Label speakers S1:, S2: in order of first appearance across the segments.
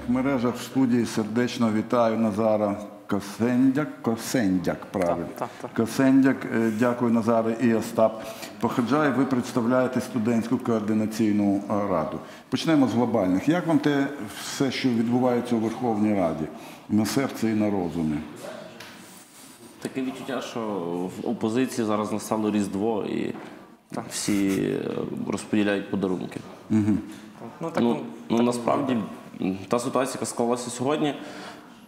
S1: соціальних мережах в студії сердечно вітаю Назара Косендяк. Косендяк, правильно.
S2: Так, так,
S1: Косендяк, Е, дякую Назаре і Остап. Походжай, ви представляєте студентську координаційну е, раду. Почнемо з глобальних. Як вам те все, що відбувається у Верховній Раді на серці і на розумі?
S3: Таке відчуття, що в опозиції зараз настало Різдво і всі е, розподіляють подарунки.
S2: Ну так
S3: Ну, ну насправді м, та ситуація, яка склалася сьогодні,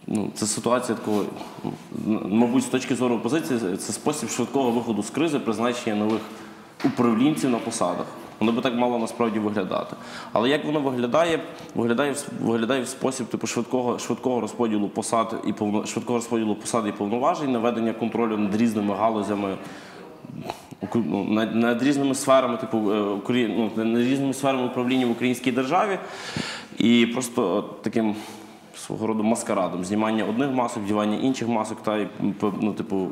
S3: ну, це ситуація такого, мабуть, з точки зору опозиції, це спосіб швидкого виходу з кризи, призначення нових управлінців на посадах. Воно би так мало насправді виглядати. Але як воно виглядає, виглядає, виглядає в спосіб типу швидкого, швидкого розподілу посад і повно, швидкого розподілу посад і повноважень, наведення контролю над різними галузями ну, над, різними сферами, типу е, ну, над різними сферами управління в українській державі, і просто таким свого роду маскарадом, знімання одних масок, вдівання інших масок, та й ну, типу,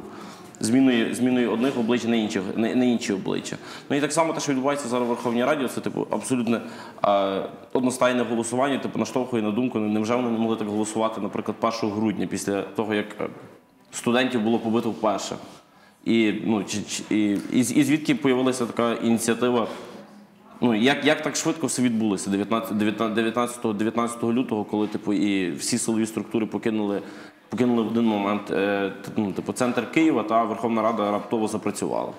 S3: зміною, зміною одних облич на інших на, на інші обличчя. Ну і так само те, що відбувається зараз в Верховній Раді, це типу абсолютно е, одностайне голосування, типу наштовхує на думку, невже вони не могли так голосувати, наприклад, 1 грудня, після того як е, студентів було побито вперше. І, ну, і, і, і звідки з'явилася така ініціатива? Ну, як, як так швидко все відбулося 19, 19, 19 лютого, коли типу, і всі силові структури покинули, покинули в один момент е, ну, типу, центр Києва, та Верховна Рада раптово запрацювала.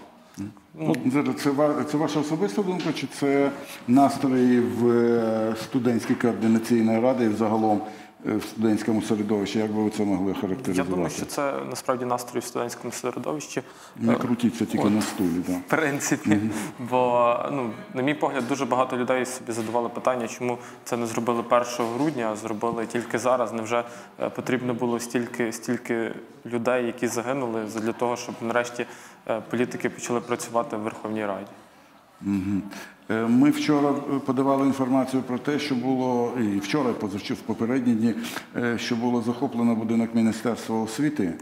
S1: Це, це, це ваша особиста думка, чи це настрої в е, студентській координаційної ради і взагалом в студентському середовищі? Як би ви це могли характеризувати?
S2: я думаю, що це насправді настрій в студентському середовищі.
S1: Не крутіться тільки на стулі. Так.
S2: В принципі, бо ну, на мій погляд, дуже багато людей собі задавали питання, чому це не зробили 1 грудня, а зробили тільки зараз. Невже е, потрібно було стільки, стільки людей, які загинули, для того, щоб нарешті е, політики почали працювати в Верховній Раді?
S1: Е, Ми вчора е, подавали інформацію про те, що було і вчора, і позавчора, в попередні дні, е, що було захоплено будинок Міністерства освіти.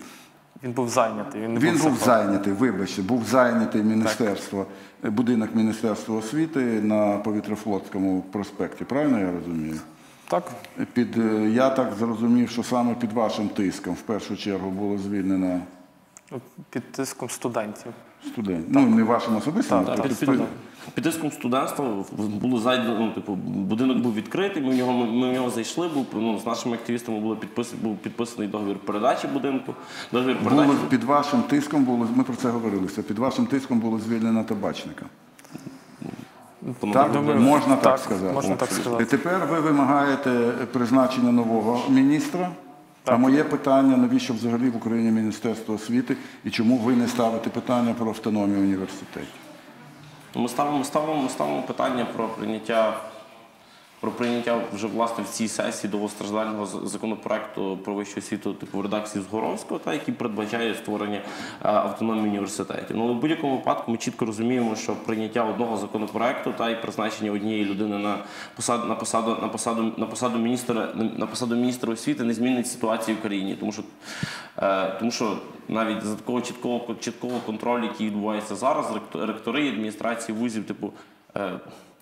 S2: Він був зайнятий. Він, не
S1: Він був
S2: захоплений.
S1: зайнятий, вибачте, був зайнятий міністерство, е, будинок Міністерства освіти на повітрофлотському проспекті. Правильно я розумію?
S2: Так.
S1: Під, я так зрозумів, що саме під вашим тиском в першу чергу було звільнено
S2: Під тиском студентів.
S1: Студентів. Ну, не вашим особистим,
S2: Так,
S1: а
S2: під
S1: під-
S2: студентів.
S3: Під тиском студентства було зайдено, ну, типу, будинок був відкритий, ми в нього, ми в нього зайшли, був, ну, з нашими активістами було підпис, був підписаний договір передачі будинку. Договір передачі.
S1: було під вашим тиском було, ми про це говорилися, під вашим тиском було звільнено табачника. Так,
S2: думаю,
S1: можна так,
S2: так,
S1: сказати.
S2: можна так сказати.
S1: І тепер ви вимагаєте призначення нового міністра. А моє питання, навіщо взагалі в Україні Міністерство освіти і чому ви не ставите питання про автономію університетів?
S3: Ми ставимо, ставимо, ставимо питання про прийняття. Про прийняття вже власне в цій сесії довгостраждального законопроекту про вищу освіту типу в редакції Згоровського, та який передбачає створення е, автономії університетів. Ну в будь-якому випадку ми чітко розуміємо, що прийняття одного законопроекту та і призначення однієї людини на посаду на посаду на посаду на посаду міністра на посаду міністра освіти не змінить ситуацію в країні, тому що е, тому що навіть за такого чіткого чіткого контролю, який відбувається зараз, ректор- ректори адміністрації вузів, типу.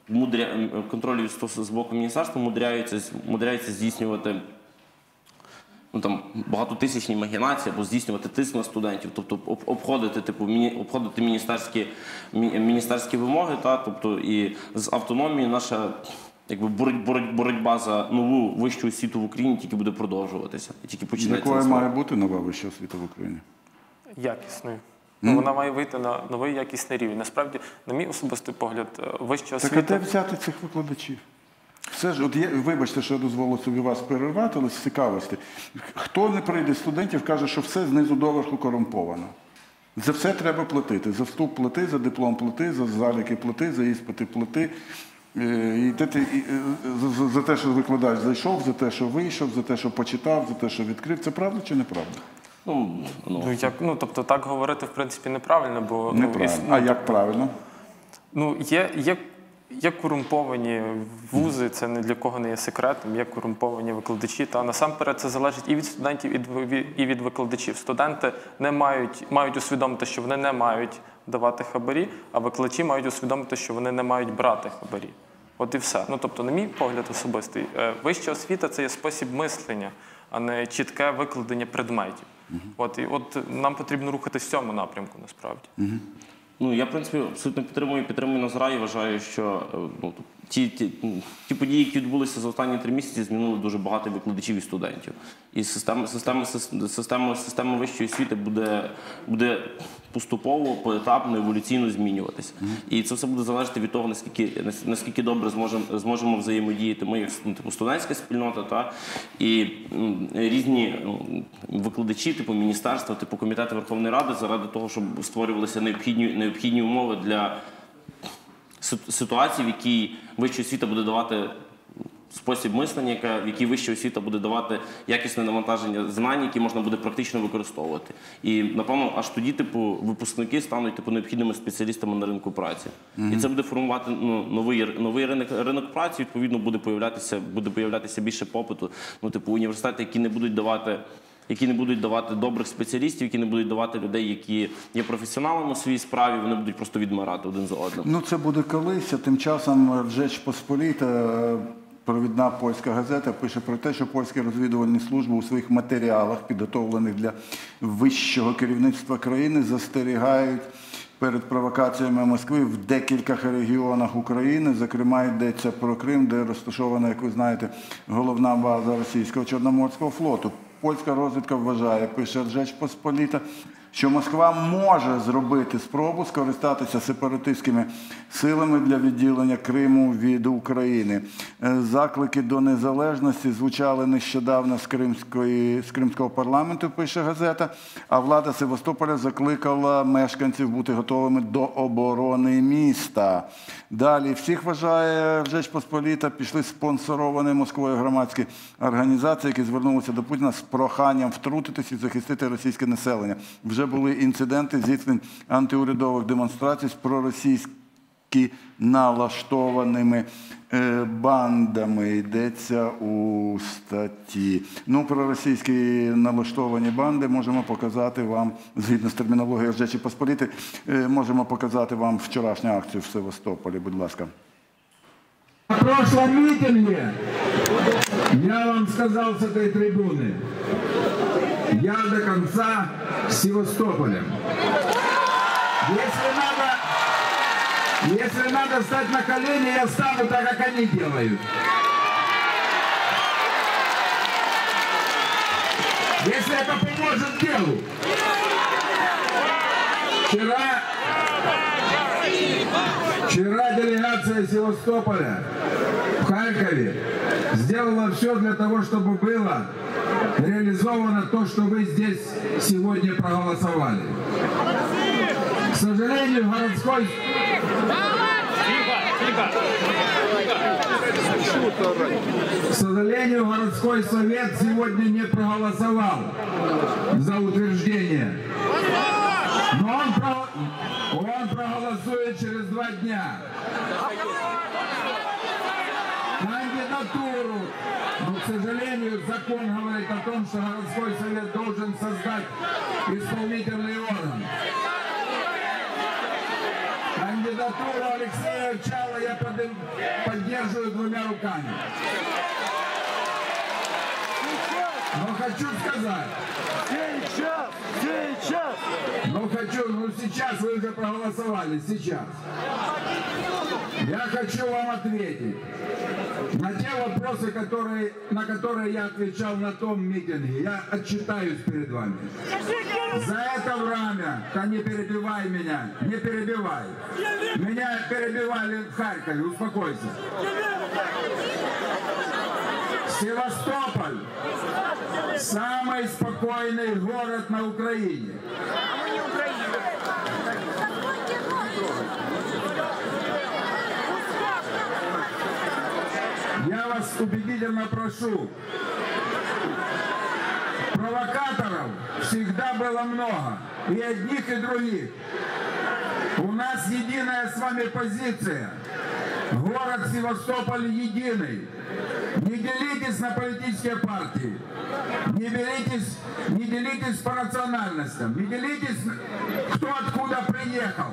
S3: Мудря... контролю від стос- з боку міністерства мудряються, мудряються здійснювати ну, там, багатотисячні магінації або здійснювати тиск на студентів, тобто обходити, типу, міні... обходити міністерські, мі- міністерські вимоги, та, тобто і з автономії наша якби, бороть- бороть- боротьба за нову вищу освіту в Україні тільки буде продовжуватися. Тільки починається.
S1: Якою має бути нова вища освіта в Україні?
S2: Якісною. Ну, вона має вийти на новий якісний рівень. Насправді, на мій особистий погляд, е, вища
S1: Так а де взяти цих викладачів? Все ж, от є, вибачте, що я дозволив собі вас перервати, але з цікавості. Хто не прийде з студентів, каже, що все знизу доверху корумповано. За все треба платити. За вступ плати, за диплом плати, за заліки плати, за іспити плати. Е, І те, ти- і, е, за те, що викладач зайшов, за те, що вийшов, за те, що почитав, за те, що відкрив. Це правда чи неправда?
S3: Ну, ну,
S2: Ну, як, ну, тобто так говорити, в принципі, неправильно, бо ну,
S1: Неправильно.
S2: іс-
S1: А як правильно?
S2: ну, є, є, є корумповані вузи, це ні для кого не є секретом, є корумповані викладачі. Та насамперед це залежить і від студентів, і від, і від викладачів. Студенти не мають, мають усвідомити, що вони не мають давати хабарі, а викладачі мають усвідомити, що вони не мають брати хабарі. От і все. Ну тобто, на мій погляд особистий, е, вища освіта це є спосіб мислення, а не чітке викладення предметів. От і от нам потрібно рухатись в цьому напрямку насправді.
S3: Ну, я, в принципі, абсолютно підтримую, підтримую Назара і вважаю, що е, ну, ті, ті, ті події, які відбулися за останні три місяці, змінили дуже багато викладачів і студентів. І система, система, система, система вищої освіти буде, буде поступово, поетапно, еволюційно змінюватися. І це все буде залежати від того, наскільки, наскільки добре зможемо, зможемо взаємодіяти ми, як ну, типу, студентська спільнота, та, і різні викладачі, типу міністерства, типу комітети Верховної Ради, заради того, щоб створювалися необхідні, необхідні умови для сит- ситуації, в якій вища освіта буде давати спосіб мислення, в якій вища освіта буде давати якісне навантаження знань, які можна буде практично використовувати. І напевно, аж тоді, типу, випускники стануть типу необхідними спеціалістами на ринку праці. І це буде формувати ну, новий, новий ринок, ринок праці. Відповідно, буде появлятися, буде появлятися більше попиту. Ну, типу, університети, які не будуть давати. Які не будуть давати добрих спеціалістів, які не будуть давати людей, які є професіоналами у своїй справі, вони будуть просто відмирати один за одним.
S1: Ну, це буде колись, а тим часом Ржеч Посполіта, е, провідна польська газета, пише про те, що польські розвідувальні служби у своїх матеріалах, підготовлених для вищого керівництва країни, застерігають перед провокаціями Москви в декількох регіонах України. Зокрема, йдеться про Крим, де розташована, як ви знаєте, головна база російського Чорноморського флоту. Польська розвідка вважає, пише Ржеч Посполіта, що Москва може зробити спробу скористатися сепаратистськими силами для відділення Криму від України. Е, Заклики до незалежності звучали нещодавно з, Кримської, з Кримського парламенту, пише газета. А влада Севастополя закликала мешканців бути готовими до оборони міста. Далі всіх вважає Жеч Посполіта, пішли спонсоровані Москвою громадські організації, які звернулися до Путіна з проханням втрутитись і захистити російське населення. Вже були інциденти зіткнень антиурядових демонстрацій з проросійські налаштованими е, бандами. Йдеться у статті. Ну, про російські налаштовані банди можемо показати вам, згідно з термінологією Жечі Посполіти, е, можемо показати вам вчорашню акцію в Севастополі. Будь ласка.
S4: На прошлом митинге я вам сказал с этой трибуны, я до конца с Севастополем. Если надо, если надо стать на колени, я стану так, как они делают. Если это поможет делу. Вчера Вчера делегация Севастополя в Харькове сделала все для того, чтобы было реализовано то, что вы здесь сегодня проголосовали. К сожалению, городской... К сожалению, городской совет сегодня не проголосовал за утверждение. Но он, про- он проголосует через два дня. Кандидатуру. Но, к сожалению, закон говорит о том, что городской совет должен создать исполнительный орган. Кандидатуру Алексея Чала я поддерживаю двумя руками. Но хочу сказать,
S5: Сейчас! Сейчас!
S4: Ну хочу, ну сейчас вы уже проголосовали, сейчас. Я хочу вам ответить на те вопросы, которые, на которые я отвечал на том митинге. Я отчитаюсь перед вами. За это время, да не перебивай меня, не перебивай. Меня перебивали в Харькове, успокойся. Севастополь самый спокойный город на Украине. Я вас убедительно прошу. Провокаторов всегда было много. И одних, и других. У нас единая с вами позиция. Город Севастополь единый. Не делитесь на политические партии. Не делитесь, не делитесь по национальностям. Не делитесь, кто откуда приехал.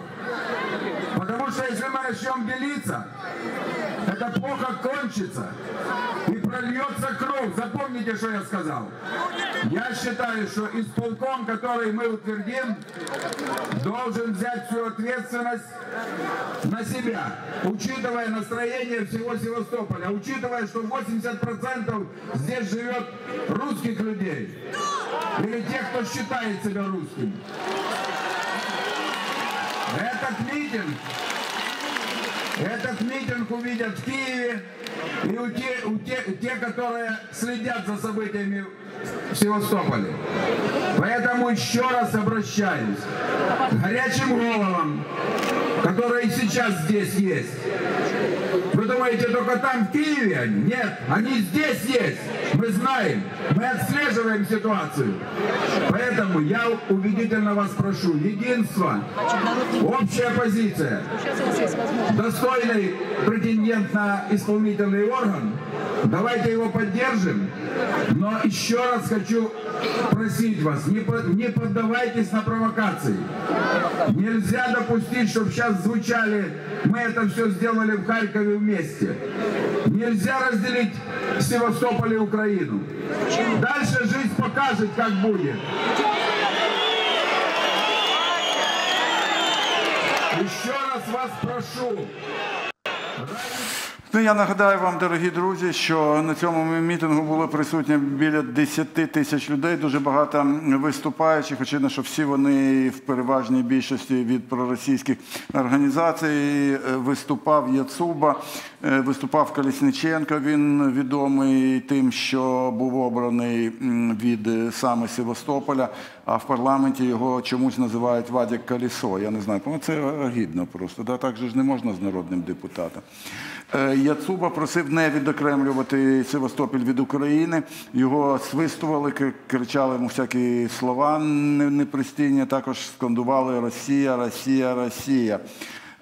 S4: Потому что если мы начнем делиться, это плохо кончится и прольется кровь. Запомните, что я сказал. Я считаю, что исполком, который мы утвердим, должен взять всю ответственность на себя, учитывая настроение всего Севастополя, учитывая, что 80% здесь живет русских людей или тех, кто считает себя русским. Этот митинг, этот митинг увидят в Киеве и у те, у те, те, которые следят за событиями в Севастополе. Поэтому еще раз обращаюсь к горячим головам, которые сейчас здесь есть. Вы думаете, только там, в Киеве они? Нет, они здесь есть. Мы знаем, мы отслеживаем ситуацию. Поэтому я убедительно вас прошу, единство, общая позиция, достойный претендент на исполнительный орган, давайте его поддержим. Но еще раз хочу просить вас, не, не поддавайтесь на провокации. Нельзя допустить, чтобы сейчас звучали, мы это все сделали в Харькове вместе. Нельзя разделить Севастополь и Украину. Дальше жизнь покажет, как будет. Еще раз вас прошу,
S1: Ну, я нагадаю вам, дорогі друзі, що на цьому мітингу було присутні біля 10 тисяч людей, дуже багато виступаючих. Очевидно, що всі вони в переважній більшості від проросійських організацій. Е, Виступав Яцуба, е, виступав Колісниченко. Він відомий тим, що був обраний від е, саме Севастополя, а в парламенті його чомусь називають Вадік Колісо. Я не знаю, це гідно просто. Да? Так же ж не можна з народним депутатом. Е, Яцуба просив не відокремлювати Севастополь від України. Його свистували, кричали йому всякі слова не- непристійні. Також скандували Росія, Росія, Росія.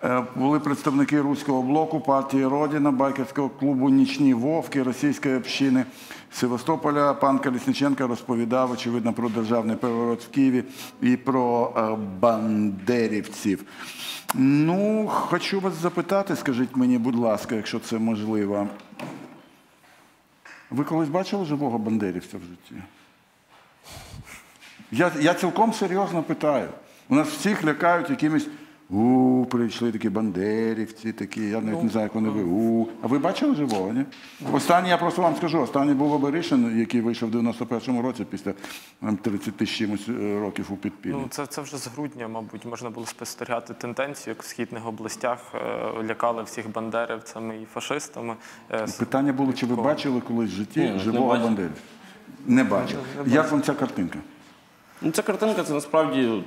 S1: Е, Були представники руського блоку, партії Родина, байкерського клубу Нічні Вовки, російської общини Севастополя. Пан Колісниченко розповідав, очевидно, про державний переворот в Києві і про е, бандерівців. Ну, хочу вас запитати, скажіть мені, будь ласка, якщо це можливо. Ви колись бачили живого бандерівця в житті? Я, я цілком серйозно питаю. У нас всіх лякають якимись у, прийшли такі бандерівці, такі, я навіть не знаю, як вони ви. У. А ви бачили живого, ні? Останній, я просто вам скажу, останній був Оберишин, який вийшов в 91-му році після 30 з чимось е, років у підпіллі.
S2: Ну, це, це вже з грудня, мабуть, можна було спостерігати тенденцію, як в східних областях е, лякали всіх бандерівцями і фашистами. Е,
S1: Питання було, чи ви бачили колись в житті
S3: Ні, не
S1: живого
S3: бачив.
S1: бандерівця? Не бачив. Як вам ця картинка?
S3: Ну, ця картинка це насправді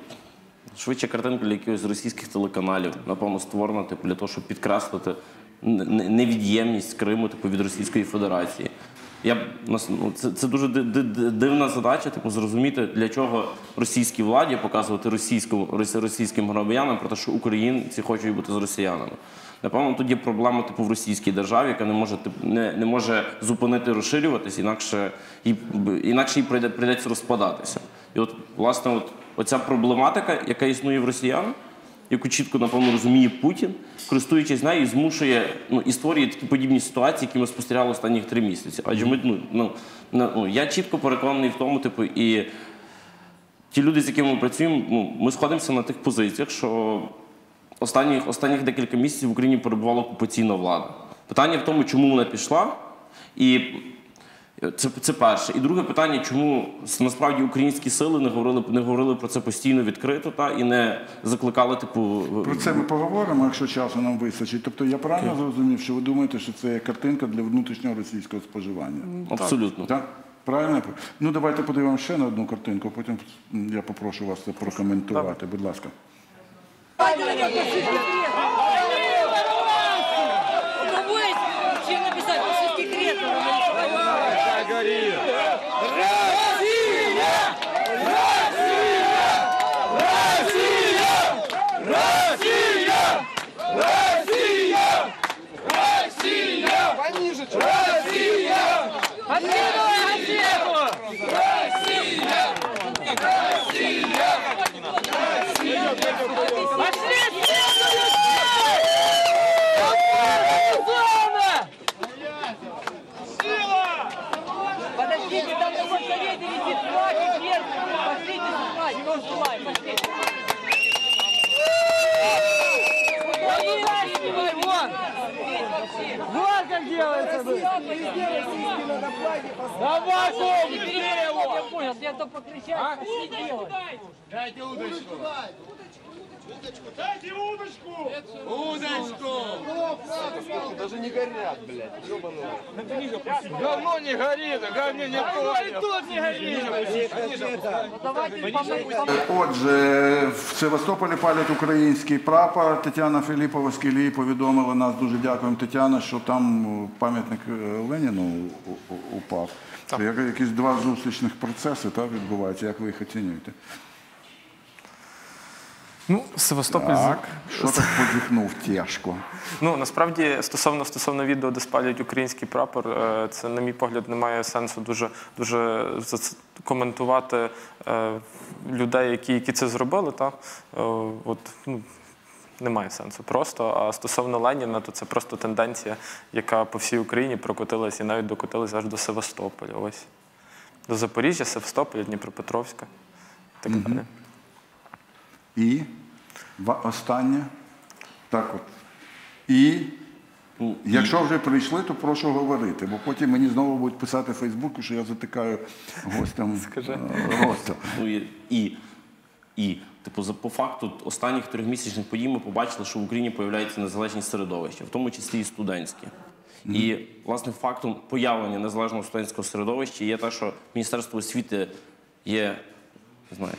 S3: швидше картинка для якихось російських телеканалів, напевно, створена типу, для того, щоб підкреслити невід'ємність Криму типу, від Російської Федерації. Я ну, це, це дуже ди- ди- ди- дивна задача, типу, зрозуміти, для чого російській владі показувати російському, російським громадянам про те, що українці хочуть бути з росіянами. Напевно, тут є проблема типу в російській державі, яка не може типу, не, не може зупинити розширюватись, інакше їй, інакше їй прийде, прийдеться розпадатися. І от, власне, от, оця проблематика, яка існує в росіян, яку чітко, напевно, розуміє Путін, користуючись нею, змушує ну, і створює такі подібні ситуації, які ми спостерігали останні три місяці. Адже ми, ну, ну, ну, я чітко переконаний в тому, типу, і ті люди, з якими ми працюємо, ну, ми сходимося на тих позиціях, що останніх, останніх декілька місяців в Україні перебувала окупаційна влада. Питання в тому, чому вона пішла, і це, це перше. І друге питання, чому насправді українські сили не говорили, не говорили про це постійно відкрито та, і не закликали, типу,
S1: Про це ми поговоримо, якщо часу нам вистачить. Тобто я правильно зрозумів, що ви думаєте, що це є картинка для внутрішнього російського споживання?
S3: абсолютно.
S1: Так? Правильно? Ну давайте подивимося ще на одну картинку, потім я попрошу вас це прокоментувати. Будь ласка.
S5: Unmute! Давай,
S6: Я понял, я то покричать, пошли делать.
S5: Говно не горит, а говне не понял. тут не горит.
S1: Отже, в Севастополі палять український прапор. Тетяна Філіпова з Кілії повідомила нас. Дуже дякуємо, Тетяна, що там е, пам'ятник е, Леніну упав. Це якісь два зустрічних процеси так, відбуваються. Як ви їх оцінюєте?
S2: Ну, Севастополь
S1: Так, що так позіхнув тяжко?
S2: Ну насправді стосовно стосовно відео, де спалюють український прапор, е, це, на мій погляд, немає сенсу дуже дуже коментувати е, людей, які, які це зробили. Та? Е, От, ну, немає сенсу просто. А стосовно Леніна, то це просто тенденція, яка по всій Україні прокотилась і навіть докотилась аж до Севастополя. Ось. До Запоріжжя, Севастополя, Дніпропетровська. Так далі.
S1: І останнє. Так от. І якщо вже прийшли, то прошу говорити, бо потім мені знову будуть писати в Фейсбуку, що я затикаю гостям е.
S3: Ну і, і, типу, за по факту останніх трьохмісячних подій ми побачили, що в Україні появляється незалежні середовища, в тому числі і студентські. І власне фактом появлення незалежного студентського середовища є те, що Міністерство освіти є, не знаю,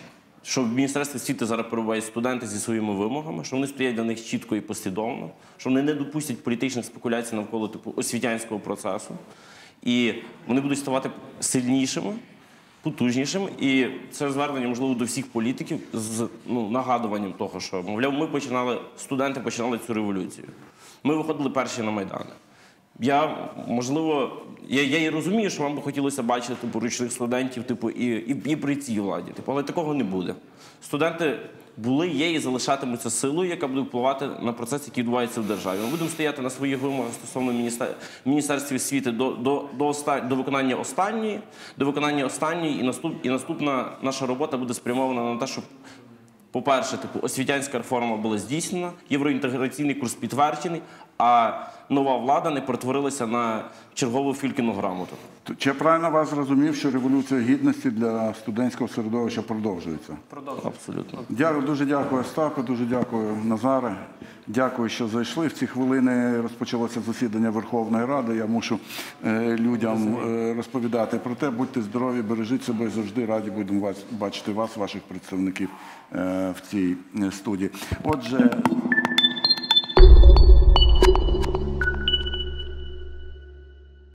S3: що в Міністерстві освіти зараз перебувають студенти зі своїми вимогами, що вони стоять для них чітко і послідовно, що вони не допустять політичних спекуляцій навколо типу освітянського процесу. І вони будуть ставати сильнішими, потужнішим. І це звернення, можливо, до всіх політиків з ну, нагадуванням того, що, мовляв, ми починали, студенти починали цю революцію. Ми виходили перші на Майдани. Я, можливо, я, я і розумію, що вам би хотілося бачити типу, ручних студентів, типу, і, і, і при цій владі. Типу, але такого не буде. Студенти були, є і залишатимуться силою, яка буде впливати на процес, який відбувається в державі. Ми будемо стояти на своїх вимогах стосовно міністер... Міністерства освіти до, до, до, оста... до виконання останньої, до виконання останньої, і, наступ... і наступна наша робота буде спрямована на те, щоб по-перше, типу, освітянська реформа була здійснена, євроінтеграційний курс підтверджений, а нова влада не перетворилася на чергову фількіну грамоту.
S1: Чи я правильно вас зрозумів, що революція гідності для студентського середовища продовжується?
S3: Абсолютно.
S1: Дякую, дуже дякую, Остапе, дуже дякую, Назаре. Дякую, що зайшли. В ці хвилини розпочалося засідання Верховної Ради. Я мушу е, людям е, розповідати про те. Будьте здорові, бережіть себе і завжди раді будемо вас бачити вас, ваших представників е, в цій студії. Отже.